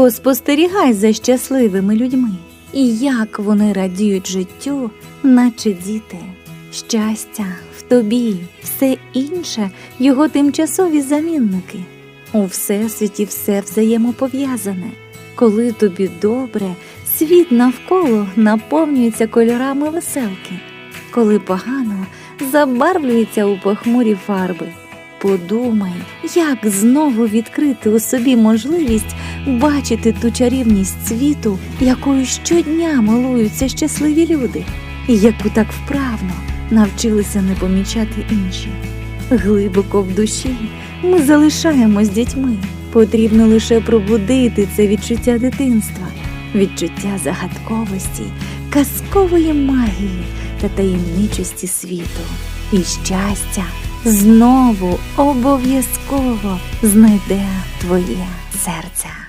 Поспостерігай за щасливими людьми, і як вони радіють життю, наче діти. Щастя в тобі, все інше його тимчасові замінники. У всесвіті все взаємопов'язане. Коли тобі добре, світ навколо наповнюється кольорами веселки. Коли погано, забарвлюється у похмурі фарби. Подумай, як знову відкрити у собі можливість бачити ту чарівність світу, якою щодня милуються щасливі люди, і яку так вправно навчилися не помічати інші. Глибоко в душі ми залишаємось дітьми. Потрібно лише пробудити це відчуття дитинства, відчуття загадковості, казкової магії та таємничості світу. І щастя знову обов'язково знайде твоє серце.